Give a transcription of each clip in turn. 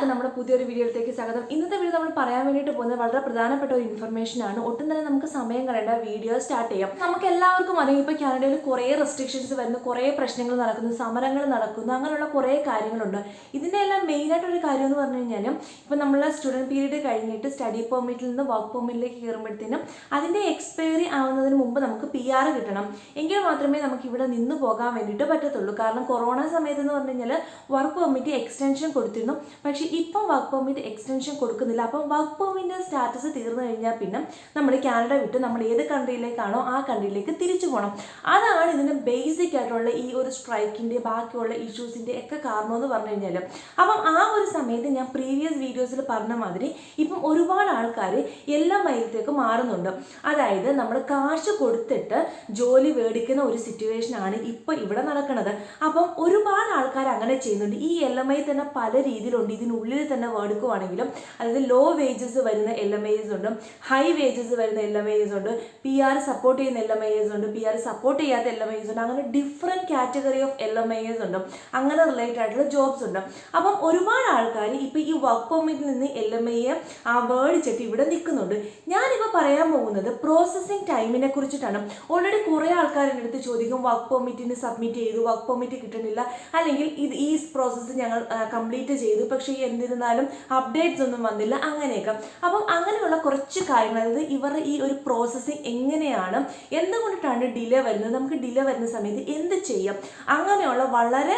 എല്ലാവർക്കും നമ്മുടെ പുതിയൊരു വീഡിയോയിലേക്ക് സ്വാഗതം. ഇന്നത്തെ വീഡിയോ നമ്മൾ പറയാൻ വേണ്ടിയിട്ട് പോകുന്നത് വളരെ പ്രധാനപ്പെട്ട ഒരു ഇൻഫർമേഷൻ ആണ്. ഒട്ടും തന്നെ നമുക്ക് സമയം കളയേണ്ട വീഡിയോ സ്റ്റാർട്ട് ചെയ്യാം. നമുക്ക് എല്ലാവർക്കും അറിയാം ഇപ്പോൾ കാനഡയിൽ കുറേ റെസ്ട്രിക്ഷൻസ് വരുന്നു കുറേ പ്രശ്നങ്ങൾ നടക്കുന്നു സമരങ്ങൾ നടക്കുന്നു അങ്ങനെയുള്ള കുറേ കാര്യങ്ങളുണ്ട്. ഇതിന്റെ എല്ലാം മെയിനായിട്ടൊരു കാര്യം എന്ന് പറഞ്ഞു കഴിഞ്ഞാൽ ഇപ്പോൾ നമ്മൾ സ്റ്റുഡന്റ് പീരീഡ് കഴിഞ്ഞിട്ട് സ്റ്റഡി പെർമിറ്റിൽ നിന്ന് വർക്ക് പെർമിറ്റിലേക്ക് കയറുമ്പോഴത്തേനും അതിന്റെ എക്സ്പയറി ആവുന്നതിന് മുമ്പ് നമുക്ക് പി ആർ കിട്ടണം. എങ്കിൽ മാത്രമേ നമുക്ക് ഇവിടെ നിന്ന് പോകാൻ വേണ്ടിയിട്ട് പറ്റത്തുള്ളൂ. കാരണം കൊറോണ സമയത്ത് എന്ന് പറഞ്ഞു കഴിഞ്ഞാൽ വർക്ക് പെർമിറ്റ് എക്സ്റ്റൻഷൻ കൊടുത്തിരുന്നു. പക്ഷേ ഇപ്പം വർക്ക് പെർമിറ്റ് എക്സ്റ്റൻഷൻ കൊടുക്കുന്നില്ല. അപ്പം വർക്ക് പെർമിറ്റിന്റെ സ്റ്റാറ്റസ് തീർന്നു കഴിഞ്ഞാൽ പിന്നെ നമ്മൾ കാനഡ വിട്ട് നമ്മൾ ഏത് കൺട്രിയിലേക്കാണോ ആ കൺട്രിയിലേക്ക് തിരിച്ചു പോകണം അതാണ് ഇതിന് ബേസിക് ആയിട്ടുള്ള ഈ ഒരു സ്ട്രൈക്കിന്റെ ബാക്കിയുള്ള ഇഷ്യൂസിന്റെ ഒക്കെ കാരണം എന്ന് പറഞ്ഞു കഴിഞ്ഞാൽ അപ്പം ആ ഒരു സമയത്ത് ഞാൻ പ്രീവിയസ് വീഡിയോസിൽ പറഞ്ഞ മാതിരി ഇപ്പം ഒരുപാട് ആൾക്കാർ എല്ലാ മൈലത്തേക്ക് മാറുന്നുണ്ട്. അതായത് നമ്മൾ കാശ് കൊടുത്തിട്ട് ജോലി മേടിക്കുന്ന ഒരു സിറ്റുവേഷനാണ് ഇപ്പോൾ ഇവിടെ നടക്കുന്നത് അപ്പം ഒരുപാട് ആൾക്കാർ അങ്ങനെ ചെയ്യുന്നുണ്ട്. ഈ എൽ എം ഐ തന്നെ പല രീതിയിലുണ്ട്. ഇതിനുള്ളിൽ തന്നെ വേർഡുക്കുവാണെങ്കിലും അതായത് ലോ വേജസ് വരുന്ന എൽ എം ഐസ് ഉണ്ട് ഹൈ വേജസ് വരുന്ന എൽ എം ഐസ് ഉണ്ട് പി ആർ സപ്പോർട്ട് ചെയ്യുന്ന എൽ എം ഐസ് ഉണ്ട് പി ആർ സപ്പോർട്ട് ചെയ്യാത്ത എൽ എം ഐസ് ഉണ്ട് അങ്ങനെ different category of L M Is ഉണ്ട്. അങ്ങനെ റിലേറ്റഡ് ആയിട്ടുള്ള ജോബ്സ് ഉണ്ട്. അപ്പം ഒരുപാട് ആൾക്കാർ ഇപ്പോൾ ഈ വർക്ക് പെർമിറ്റിൽ നിന്ന് എൽ എം ഐയെ ആ വേർഡിച്ചിട്ട് ഇവിടെ നിൽക്കുന്നുണ്ട്. ഞാനിപ്പോൾ പറയാൻ പോകുന്നത് പ്രോസസ്സിങ് ടൈമിനെ കുറിച്ചിട്ടാണ്. ഓൾറെഡി കുറേ ആൾക്കാർ എന്റെ അടുത്ത് ചോദിക്കും വർക്ക് പെർമിറ്റിന് സബ്മിറ്റ് ചെയ്തു വർക്ക് പെർമിറ്റ് കിട്ടുന്നില്ല അല്ലെങ്കിൽ ഇത് ഈ പ്രോസസ്സ് ഞങ്ങൾ കംപ്ലീറ്റ് ചെയ്തു പക്ഷേ എന്നിരുന്നാലും അപ്ഡേറ്റ്സ് ഒന്നും വന്നില്ല അങ്ങനെയൊക്കെ. അപ്പം അങ്ങനെയുള്ള കുറച്ച് കാര്യങ്ങൾ അതായത് ഇവരുടെ ഈ ഒരു പ്രോസസ്സിങ് എങ്ങനെയാണ് എന്തുകൊണ്ടിട്ടാണ് ഡിലേ വരുന്നത് നമുക്ക് ഡിലേ വരുന്ന സമയത്ത് എന്ത് ചെയ്യാം? അങ്ങനെയുള്ള വളരെ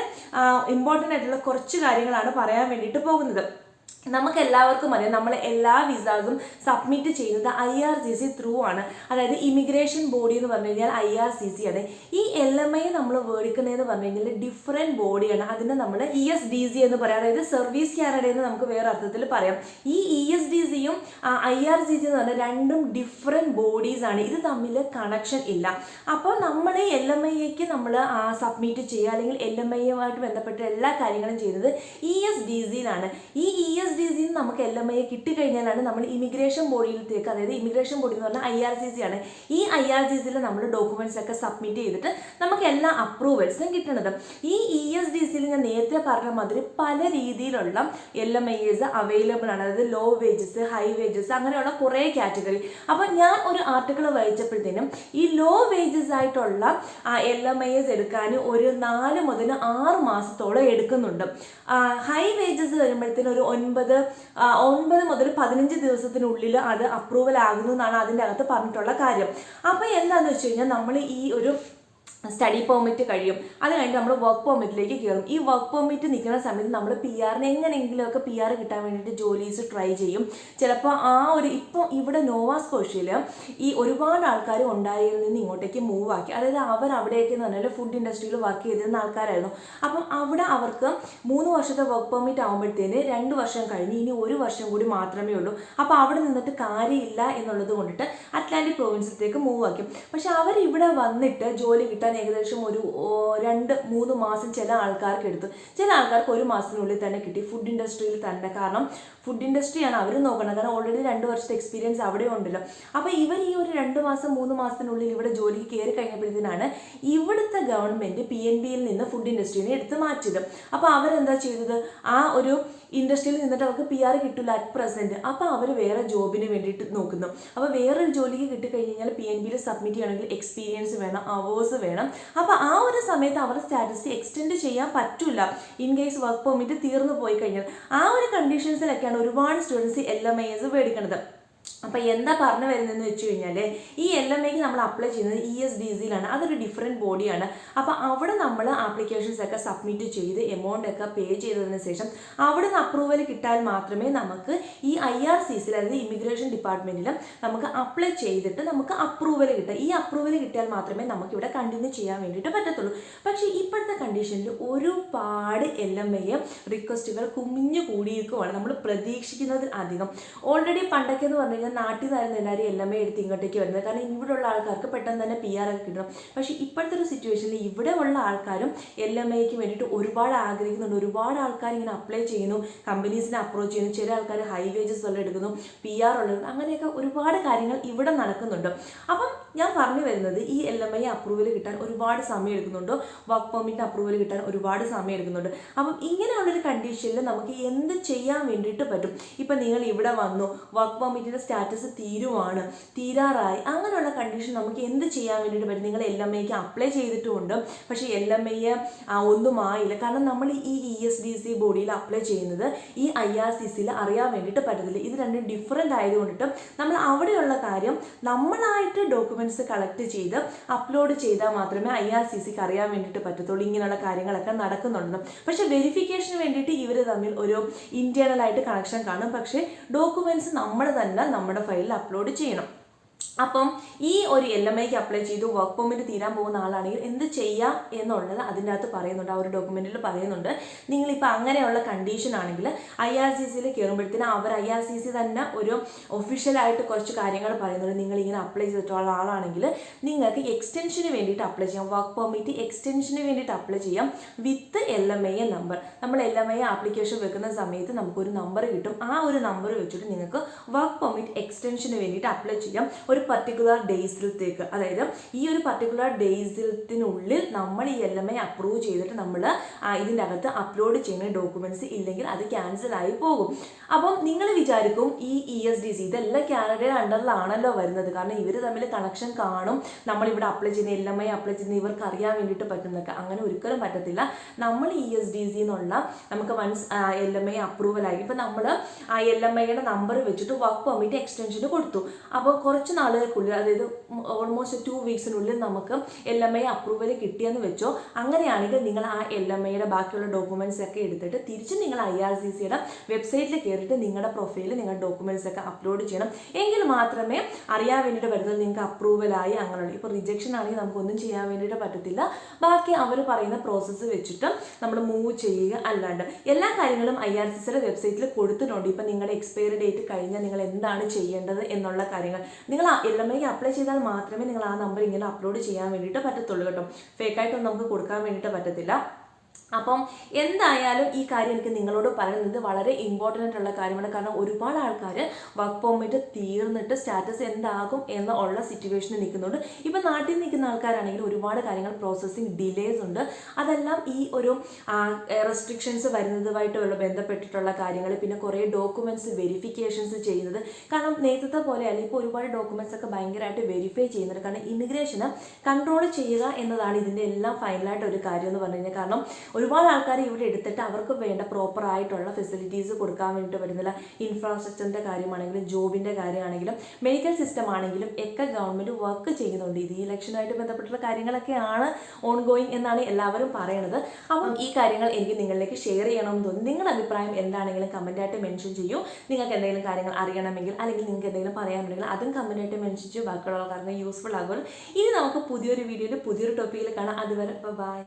ഇമ്പോർട്ടന്റ് ആയിട്ടുള്ള കുറച്ച് കാര്യങ്ങളാണ് പറയാൻ വേണ്ടിയിട്ട് പോകുന്നത്. നമുക്ക് എല്ലാവർക്കും അറിയാം നമ്മൾ എല്ലാ വിസാസും സബ്മിറ്റ് ചെയ്യുന്നത് I R C C through ആണ്. അതായത് ഇമിഗ്രേഷൻ ബോഡി എന്ന് പറഞ്ഞു കഴിഞ്ഞാൽ ഐ ആർ സി സി ആണ്. ഈ എൽ എം ഐ നമ്മൾ മേടിക്കുന്നതെന്ന് പറഞ്ഞു കഴിഞ്ഞാൽ ഡിഫറെന്റ് ബോഡിയാണ് അതിനെ നമ്മൾ ഇ എസ് ഡി സി എന്ന് പറയാം. അതായത് സർവീസ് കാനഡ എന്ന് നമുക്ക് വേറെ അർത്ഥത്തിൽ പറയാം. ഈ ഇ എസ് ഡി സിയും ഐ ആർ സി സി എന്ന് പറഞ്ഞാൽ രണ്ടും ഡിഫറെന്റ് ബോഡീസ് ആണ്. ഇത് തമ്മിൽ കണക്ഷൻ ഇല്ല. അപ്പോൾ നമ്മൾ എൽ എം ഐക്ക് നമ്മൾ സബ്മിറ്റ് ചെയ്യുക അല്ലെങ്കിൽ എൽ എം ഐയുമായിട്ട് ബന്ധപ്പെട്ട എല്ലാ കാര്യങ്ങളും ചെയ്യുന്നത് ഇ എസ് ഡി സിയിലാണ് ഈ ഇ എസ് ഡി സിന്ന് നമുക്ക് എൽ എം ഐ കിട്ടിക്കഴിഞ്ഞാലാണ് നമ്മൾ ഇമിഗ്രേഷൻ ബോഡിയിലേക്ക് അതായത് ഇമിഗ്രേഷൻ ബോഡി എന്ന് പറഞ്ഞാൽ ഐ ആർ സി സി ആണ് ഈ ഐ ആർ സി സിയിൽ നമ്മൾ ഡോക്യുമെന്റ്സ് ഒക്കെ സബ്മിറ്റ് ചെയ്തിട്ട് നമുക്ക് എല്ലാ അപ്രൂവൽസും കിട്ടുന്നത് ഈ ഇ എസ് ഡി സിയിൽ ഞാൻ നേരത്തെ പറഞ്ഞ മാതിരി പല രീതിയിലുള്ള L M I S available ആണ്. അതായത് ലോ വേജസ് ഹൈ വേജസ് അങ്ങനെയുള്ള കുറേ കാറ്റഗറി അപ്പോൾ ഞാൻ ഒരു ആർട്ടിക്കിൾ വായിച്ചപ്പോഴത്തേനും ഈ ലോ വേജസ് ആയിട്ടുള്ള എൽ എം ഐ എസ് എടുക്കാൻ ഒരു നാല് മുതൽ ആറ് മാസത്തോളം എടുക്കുന്നുണ്ട്. ഹൈ വേജസ് വരുമ്പോഴത്തേനും ഒരു ഒൻപത് ഒൻപത് മുതൽ പതിനഞ്ച് ദിവസത്തിനുള്ളിൽ അത് അപ്രൂവൽ ആകുന്നു എന്നാണ് അതിന്റെ അകത്ത് പറഞ്ഞിട്ടുള്ള കാര്യം. അപ്പോൾ എന്താണെന്ന് വെച്ച് കഴിഞ്ഞാൽ നമ്മൾ ഈ ഒരു സ്റ്റഡി പെർമിറ്റ് കഴിയും. അത് കഴിഞ്ഞ് നമ്മൾ വർക്ക് പെർമിറ്റിലേക്ക് കയറും ഈ വർക്ക് പെർമിറ്റ് നിൽക്കുന്ന സമയത്ത് നമ്മൾ പി ആറിന് എങ്ങനെയെങ്കിലുമൊക്കെ പി ആർ കിട്ടാൻ വേണ്ടിയിട്ട് ജോലീസ് ട്രൈ ചെയ്യും. ചിലപ്പോൾ ആ ഒരു ഇപ്പോൾ ഇവിടെ നോവാസ് കോഷ്യയിൽ ഈ ഒരുപാട് ആൾക്കാർ ഉണ്ടായതിൽ നിന്ന് ഇങ്ങോട്ടേക്ക് മൂവ് ആക്കി. അതായത് അവർ അവിടെയൊക്കെ എന്ന് പറഞ്ഞാൽ ഫുഡ് ഇൻഡസ്ട്രിയിൽ വർക്ക് ചെയ്തിരുന്ന ആൾക്കാരായിരുന്നു. അപ്പം അവിടെ അവർക്ക് മൂന്ന് വർഷത്തെ വർക്ക് പെർമിറ്റ് ആകുമ്പോഴത്തേന് രണ്ട് വർഷം കഴിഞ്ഞ് ഇനി ഒരു വർഷം കൂടി മാത്രമേ ഉള്ളൂ. അപ്പോൾ അവിടെ നിന്നിട്ട് കാര്യമില്ല എന്നുള്ളത് കൊണ്ടിട്ട് അറ്റ്ലാന്റിക് പ്രൊവിൻസിലേക്ക് മൂവ് ആക്കും. പക്ഷേ അവർ ഇവിടെ വന്നിട്ട് ജോലി കിട്ടാൻ ഏകദേശം ഒരു രണ്ട് മൂന്ന് മാസം ചില ആൾക്കാർക്ക് എടുത്തു ചില ആൾക്കാർക്ക് ഒരു മാസത്തിനുള്ളിൽ തന്നെ കിട്ടി ഫുഡ് ഇൻഡസ്ട്രിയിൽ തന്നെ. കാരണം ഫുഡ് ഇൻഡസ്ട്രിയാണ് അവർ നോക്കുന്നത് കാരണം ഓൾറെഡി രണ്ട് വർഷത്തെ എക്സ്പീരിയൻസ് അവിടെ ഉണ്ടല്ലോ. അപ്പോൾ ഇവർ ഈ ഒരു രണ്ട് മാസം മൂന്ന് മാസത്തിനുള്ളിൽ ഇവിടെ ജോലിക്ക് കയറി കഴിഞ്ഞപ്പോഴത്തേനാണ് ഇവിടുത്തെ ഗവൺമെന്റ് പി എൻ ബിയിൽ നിന്ന് ഫുഡ് ഇൻഡസ്ട്രീനെ എടുത്ത് മാറ്റിയത്. അപ്പോൾ അവരെന്താ ചെയ്തത്? ആ ഒരു ഇൻഡസ്ട്രിയിൽ നിന്നിട്ട് അവർക്ക് പി ആർ കിട്ടില്ല അറ്റ് പ്രസന്റ് അപ്പോൾ അവർ വേറെ ജോബിന് വേണ്ടിയിട്ട് നോക്കുന്നു. അപ്പോൾ വേറൊരു ജോലിക്ക് കിട്ടിക്കഴിഞ്ഞ് കഴിഞ്ഞാൽ പി എൻ ബിയിൽ സബ്മിറ്റ് ചെയ്യണമെങ്കിൽ എക്സ്പീരിയൻസ് വേണം അവേഴ്സ് വേണം. അപ്പോൾ ആ ഒരു സമയത്ത് അവരുടെ സ്റ്റാറ്റസ് എക്സ്റ്റെൻഡ് ചെയ്യാൻ പറ്റില്ല ഇൻ കേസ് വർക്ക് പെർമിറ്റ് തീർന്നു പോയി കഴിഞ്ഞാൽ. ആ ഒരു കണ്ടീഷൻസിലൊക്കെയാണ് ഒരുപാട് students L M I S മേടിക്കുന്നത് അപ്പോൾ എന്താ പറഞ്ഞു വരുന്നതെന്ന് വെച്ച് കഴിഞ്ഞാൽ ഈ എൽ എം എക്ക് നമ്മൾ അപ്ലൈ ചെയ്യുന്നത് ഇ എസ് ഡി സിയിലാണ് അതൊരു ഡിഫറെന്റ് ബോഡിയാണ് അപ്പോൾ അവിടെ നമ്മൾ ആപ്ലിക്കേഷൻസ് ഒക്കെ സബ്മിറ്റ് ചെയ്ത് എമൗണ്ട് ഒക്കെ പേ ചെയ്തതിന് ശേഷം അവിടെ നിന്ന് അപ്രൂവൽ കിട്ടാൻ മാത്രമേ നമുക്ക് ഈ ഐ ആർ സി സിയിൽ അതായത് ഇമിഗ്രേഷൻ ഡിപ്പാർട്ട്മെന്റിൽ നമുക്ക് അപ്ലൈ ചെയ്തിട്ട് നമുക്ക് അപ്രൂവൽ കിട്ടുക ഈ അപ്രൂവൽ കിട്ടിയാൽ മാത്രമേ നമുക്ക് ഇവിടെ കണ്ടിന്യൂ ചെയ്യാൻ വേണ്ടിയിട്ട് പറ്റത്തുള്ളൂ. പക്ഷേ ഇപ്പോഴത്തെ കണ്ടീഷനിൽ ഒരുപാട് എൽ എം എയെ റിക്വസ്റ്റുകൾ കുമിഞ്ഞു കൂടിയിരിക്കുവാണ്. നമ്മൾ പ്രതീക്ഷിക്കുന്നതിൽ അധികം. ഓൾറെഡി പണ്ടൊക്കെ എന്ന് പറഞ്ഞു കഴിഞ്ഞാൽ നാട്ടിൽ നിന്നായിരുന്നു എല്ലാവരും എല്ലാം എടുത്ത് ഇങ്ങോട്ടേക്ക് വരുന്നത്. കാരണം ഇവിടെയുള്ള ആൾക്കാർക്ക് പെട്ടെന്ന് തന്നെ പി ആർ ഒക്കെ കിട്ടണം. പക്ഷേ ഇപ്പോഴത്തെ ഒരു സിറ്റുവേഷനിൽ ഇവിടെ ഉള്ള ആൾക്കാരും എൽ എം എക്ക് വേണ്ടിയിട്ട് ഒരുപാട് ആഗ്രഹിക്കുന്നുണ്ട്. ഒരുപാട് ആൾക്കാർ ഇങ്ങനെ അപ്ലൈ ചെയ്യുന്നു കമ്പനീസിനെ അപ്രോച്ച് ചെയ്യുന്നു ചില ആൾക്കാർ ഹൈ വേജസ് ഉള്ള എടുക്കുന്നു പി ആർ ഉള്ളത് അങ്ങനെയൊക്കെ ഒരുപാട് കാര്യങ്ങൾ ഇവിടെ നടക്കുന്നുണ്ട്. അപ്പം ഞാൻ പറഞ്ഞു വരുന്നത് ഈ എൽ എം ഐ അപ്രൂവൽ കിട്ടാൻ ഒരുപാട് സമയം എടുക്കുന്നുണ്ട്. വർക്ക് പെർമിറ്റ് അപ്രൂവൽ കിട്ടാൻ ഒരുപാട് സമയം എടുക്കുന്നുണ്ട്. അപ്പം ഇങ്ങനെയുള്ളൊരു കണ്ടീഷനിൽ നമുക്ക് എന്ത് ചെയ്യാൻ വേണ്ടിയിട്ട് പറ്റും? ഇപ്പം നിങ്ങൾ ഇവിടെ വന്നു വർക്ക് പെർമിറ്റിന്റെ സ്റ്റാറ്റസ് തീരുവാണ് തീരാറായി. അങ്ങനെയുള്ള കണ്ടീഷൻ നമുക്ക് എന്ത് ചെയ്യാൻ വേണ്ടിയിട്ട് പറ്റും? നിങ്ങൾ എൽ എം ഐക്ക് അപ്ലൈ ചെയ്തിട്ടുമുണ്ട്. പക്ഷേ എൽ എം ഐ ഒന്നും ആയില്ല. കാരണം നമ്മൾ ഈ ഇ എസ് ഡി സി ബോഡിയിൽ അപ്ലൈ ചെയ്യുന്നത് ഈ ഐ ആർ സി സിയിൽ അറിയാൻ വേണ്ടിയിട്ട് പറ്റത്തില്ല. ഇത് രണ്ടും ഡിഫറെന്റ് ആയതുകൊണ്ടിട്ട് നമ്മൾ അവിടെയുള്ള കാര്യം നമ്മളായിട്ട് ഡോക്യുമെന്റ്സ് കളക്ട് ചെയ്ത് അപ്ലോഡ് ചെയ്താൽ മാത്രമേ ഐ ആർ സി സിക്ക് അറിയാൻ വേണ്ടിയിട്ട് പറ്റത്തുള്ളൂ. ഇങ്ങനെയുള്ള കാര്യങ്ങളൊക്കെ നടക്കുന്നുണ്ട്. പക്ഷേ വെരിഫിക്കേഷന് വേണ്ടിയിട്ട് ഇവർ തമ്മിൽ ഒരു ഇന്റേണൽ ആയിട്ട് കണക്ഷൻ കാണും. പക്ഷേ ഡോക്യുമെന്റ്സ് നമ്മൾ തന്നെ നമ്മുടെ ഫയലിൽ അപ്ലോഡ് ചെയ്യണം. അപ്പം ഈ ഒരു എൽ എം ഐക്ക് അപ്ലൈ ചെയ്തു വർക്ക് പെർമിറ്റ് തീരാൻ പോകുന്ന ആളാണെങ്കിൽ എന്ത് ചെയ്യാം എന്നുള്ളത് അതിന്റെ അകത്ത് പറയുന്നുണ്ട് ആ ഒരു ഡോക്യുമെന്റിൽ പറയുന്നുണ്ട്. നിങ്ങളിപ്പോൾ അങ്ങനെയുള്ള കണ്ടീഷൻ ആണെങ്കിൽ ഐ ആർ സി സിയിൽ കയറുമ്പോഴത്തേനും അവർ ഐ ആർ സി സി തന്നെ ഒരു ഒഫീഷ്യലായിട്ട് കുറച്ച് കാര്യങ്ങൾ പറയുന്നുണ്ട്. നിങ്ങളിങ്ങനെ അപ്ലൈ ചെയ്തിട്ടുള്ള ആളാണെങ്കിൽ നിങ്ങൾക്ക് എക്സ്റ്റൻഷന് വേണ്ടിയിട്ട് അപ്ലൈ ചെയ്യാം. വർക്ക് പെർമിറ്റ് എക്സ്റ്റൻഷന് വേണ്ടിയിട്ട് അപ്ലൈ ചെയ്യാം with L M I number നമ്മൾ എൽ എം ഐ ആപ്ലിക്കേഷൻ വെക്കുന്ന സമയത്ത് നമുക്കൊരു നമ്പർ കിട്ടും. ആ ഒരു നമ്പർ വെച്ചിട്ട് നിങ്ങൾക്ക് വർക്ക് പെർമിറ്റ് എക്സ്റ്റൻഷന് വേണ്ടിയിട്ട് അപ്ലൈ ചെയ്യാം. ഒരു പർട്ടിക്കുലർ ഡേയ്സിലത്തേക്ക് അതായത് ഈ ഒരു പർട്ടിക്കുലർ ഡേയ്സിലത്തിനുള്ളിൽ നമ്മൾ ഈ എൽ എം ഐ അപ്രൂവ് ചെയ്തിട്ട് നമ്മൾ ഇതിന്റെ അകത്ത് അപ്ലോഡ് ചെയ്യുന്ന ഡോക്യുമെന്റ്സ് ഇല്ലെങ്കിൽ അത് ക്യാൻസൽ ആയി പോകും. അപ്പം നിങ്ങൾ വിചാരിക്കും ഈ ഇ എസ് ഡി സി ഇതെല്ലാം കാനഡയുടെ അണ്ടറിലാണല്ലോ വരുന്നത്. കാരണം ഇവർ തമ്മിൽ കണക്ഷൻ കാണും. നമ്മളിവിടെ അപ്ലൈ ചെയ്യുന്ന എൽ എം ഐ അപ്ലൈ ചെയ്യുന്ന ഇവർക്ക് അറിയാൻ വേണ്ടിയിട്ട് പറ്റുന്നൊക്കെ. അങ്ങനെ ഒരിക്കലും പറ്റത്തില്ല. നമ്മൾ ഇ എസ് ഡി സി എന്നുള്ള നമുക്ക് once L M I approval ആയി. ഇപ്പം നമ്മൾ ആ എൽ എം ഐയുടെ നമ്പർ വെച്ചിട്ട് വർക്ക് പെർമിറ്റ് എക്സ്റ്റൻഷന് കൊടുത്തു. അപ്പോൾ കുറച്ച് നാളുകൾക്കുള്ളിൽ അതായത് ഓൾമോസ്റ്റ് ടു വീക്സിനുള്ളിൽ നമുക്ക് എൽ എം ഐ അപ്രൂവൽ കിട്ടിയെന്ന് വെച്ചോ അങ്ങനെയാണെങ്കിൽ നിങ്ങൾ ആ എൽ എം ഐയുടെ ബാക്കിയുള്ള ഡോക്യുമെന്റ്സ് ഒക്കെ എടുത്തിട്ട് തിരിച്ച് നിങ്ങൾ ഐ ആർ സി സിയുടെ വെബ്സൈറ്റിൽ കയറിയിട്ട് നിങ്ങളുടെ പ്രൊഫൈലിൽ നിങ്ങളുടെ ഡോക്യുമെന്റ്സ് ഒക്കെ അപ്ലോഡ് ചെയ്യണം. എങ്കിൽ മാത്രമേ അറിയാൻ വേണ്ടിയിട്ട് വരുന്നത് നിങ്ങൾക്ക് അപ്രൂവലായി അങ്ങനെയുള്ള. ഇപ്പോൾ റിജക്ഷൻ ആണെങ്കിൽ നമുക്കൊന്നും ചെയ്യാൻ വേണ്ടിയിട്ട് പറ്റത്തില്ല. ബാക്കി അവർ പറയുന്ന പ്രോസസ്സ് വെച്ചിട്ട് നമ്മൾ മൂവ് ചെയ്യുക അല്ലാണ്ട്. എല്ലാ കാര്യങ്ങളും ഐ ആർ സി സിയുടെ വെബ്സൈറ്റിൽ കൊടുത്തിട്ടുണ്ട്. ഇപ്പം നിങ്ങളുടെ എക്സ്പയറി ഡേറ്റ് കഴിഞ്ഞാൽ നിങ്ങൾ എന്താണ് ചെയ്യേണ്ടത് എന്നുള്ള കാര്യങ്ങൾ. നിങ്ങൾ എൽ എം ഐക്ക് അപ്ലൈ ചെയ്താൽ മാത്രമേ നിങ്ങൾ ആ നമ്പർ ഇങ്ങനെ അപ്ലോഡ് ചെയ്യാൻ വേണ്ടിയിട്ട് പറ്റത്തുള്ളൂ കേട്ടോ. ഫേക്കായിട്ടൊന്നും നമുക്ക് കൊടുക്കാൻ വേണ്ടിയിട്ട് പറ്റത്തില്ല. അപ്പം എന്തായാലും ഈ കാര്യം എനിക്ക് നിങ്ങളോട് പറയുന്നത് വളരെ ഇമ്പോർട്ടന്റ് ആയിട്ടുള്ള കാര്യമാണ്. കാരണം ഒരുപാട് ആൾക്കാർ വർക്ക് പെർമിറ്റ് തീർന്നിട്ട് സ്റ്റാറ്റസ് എന്താകും എന്ന് ഉള്ള സിറ്റുവേഷനിൽ നിൽക്കുന്നുണ്ട്. ഇപ്പം നാട്ടിൽ നിൽക്കുന്ന ആൾക്കാരാണെങ്കിൽ ഒരുപാട് കാര്യങ്ങൾ പ്രോസസ്സിങ് ഡിലേസ് ഉണ്ട്. അതെല്ലാം ഈ ഒരു റെസ്ട്രിക്ഷൻസ് വരുന്നതുമായിട്ടുള്ള ബന്ധപ്പെട്ടിട്ടുള്ള കാര്യങ്ങൾ പിന്നെ കുറേ ഡോക്യുമെന്റ്സ് വെരിഫിക്കേഷൻസ് ചെയ്യുന്നത്. കാരണം നേരത്തെ പോലെയല്ല ഇപ്പോൾ ഒരുപാട് ഡോക്യുമെന്റ്സ് ഒക്കെ ഭയങ്കരമായിട്ട് വെരിഫൈ ചെയ്യുന്നുണ്ട്. കാരണം ഇമിഗ്രേഷന് കൺട്രോൾ ചെയ്യുക എന്നതാണ് ഇതിന്റെ എല്ലാം ഫൈനലായിട്ട് ഒരു കാര്യം എന്ന് പറഞ്ഞു കഴിഞ്ഞാൽ. കാരണം ഒരുപാട് ആൾക്കാർ ഇവിടെ എടുത്തിട്ട് അവർക്ക് വേണ്ട പ്രോപ്പർ ആയിട്ടുള്ള ഫെസിലിറ്റീസ് കൊടുക്കാൻ വേണ്ടിയിട്ട് വരുന്നില്ല. ഇൻഫ്രാസ്ട്രക്ചറിന്റെ കാര്യമാണെങ്കിലും ജോബിന്റെ കാര്യമാണെങ്കിലും മെഡിക്കൽ സിസ്റ്റം ആണെങ്കിലും ഒക്കെ ഗവൺമെന്റ് വർക്ക് ചെയ്യുന്നുണ്ട്. ഇത് ഇലക്ഷനുമായിട്ട് ബന്ധപ്പെട്ടുള്ള കാര്യങ്ങളൊക്കെയാണ് ഓൺ ഗോയിങ് എന്നാണ് എല്ലാവരും പറയണത്. അപ്പം ഈ കാര്യങ്ങൾ എനിക്ക് നിങ്ങളിലേക്ക് ഷെയർ ചെയ്യണമെന്ന് തോന്നുന്നു. നിങ്ങളുടെ അഭിപ്രായം എന്താണെങ്കിലും കമന്റായിട്ട് മെൻഷൻ ചെയ്യൂ. നിങ്ങൾക്ക് എന്തെങ്കിലും കാര്യങ്ങൾ അറിയണമെങ്കിൽ അല്ലെങ്കിൽ നിങ്ങൾക്ക് എന്തെങ്കിലും പറയാനുണ്ടെങ്കിൽ അതും കമന്റായിട്ട് മെൻഷൻ ചെയ്യൂ. ബാക്കിയുള്ള ആൾക്കാർക്ക് യൂസ്ഫുൾ ആകുമല്ലോ. ഇനി നമുക്ക് പുതിയൊരു വീഡിയോയിൽ പുതിയൊരു ടോപ്പിക്കിൽ കാണാം. അതുവരെ ബൈ